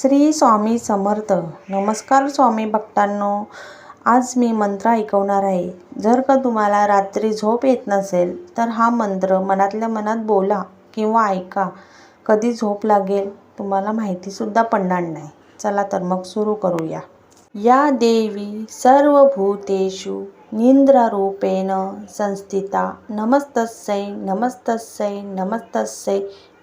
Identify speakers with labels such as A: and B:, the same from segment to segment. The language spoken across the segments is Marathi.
A: श्री स्वामी समर्थ. नमस्कार स्वामी भक्तांनो. आज मी मंत्र ऐकवणार आहे. जर का तुम्हाला रात्री झोप येत नसेल तर हा मंत्र मनातल्या मनात बोला किंवा ऐका. कधी झोप लागेल तुम्हाला माहितीसुद्धा पडणार नाही. चला तर मग सुरू करूया. या देवी सर्वभूतेषु निंद्ररूपेण संस्थिता. नमस्तस्यै नमस्तस्यै नमस्तस्यै.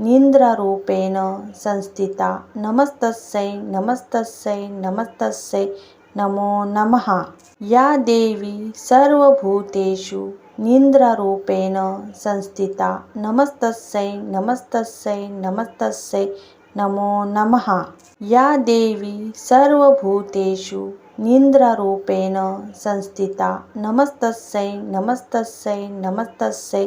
A: निन्द्रारूपेण संस्थिता नमस्तस्यै नमस्तस्यै नमस्तस्यै नमो नमः या देवी सर्वभूतेषु निन्द्रारूपेण संस्थिता नमस्तस्यै नमस्तस्यै नमस्तस्यै नमो नमः या देवी सर्वभूतेषु निन्द्रारूपेण संस्थिता नमस्तस्यै नमस्तस्यै नमस्तस्यै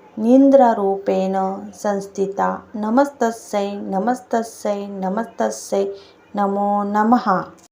A: निन्द्रारूपेण संस्थिता। नमस्तस्यै नमस्तस्यै नमस्तस्यै नमो नमः।